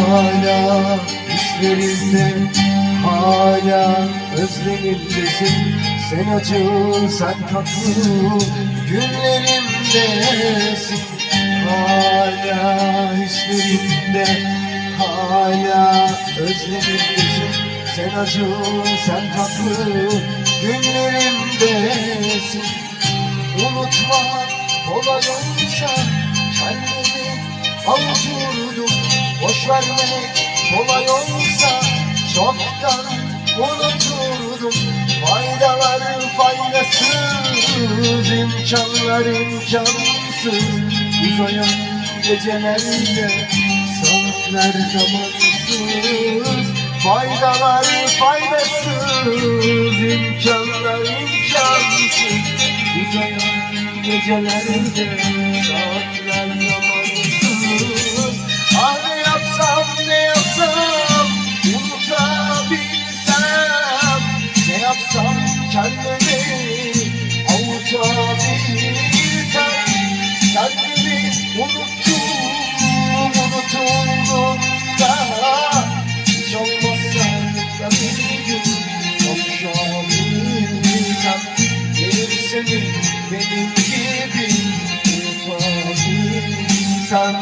Hala hislerimde Hala özlemimdesin Sen acı sen tatlı Günlerimdesin Hala hislerimde Hala özlemimdesin Sen acı sen tatlı Günlerimdesin Unutma kolay olsa kendimi avuturdum Boş vermek kolay olsa çoktan unuturdum Faydalar faydasız, imkanlar imkansız. Uzayan gecelerde saatler zamansız. Faydalar faydasız, imkanlar imkansız. Uzayan gecelerde saatler Sen beni avutabilirsen Sen beni unuttun, unutuldun daha Hiç olmazsa da bir gün kavuşabilirsen Gelir seni benim gibi unutabilirsen.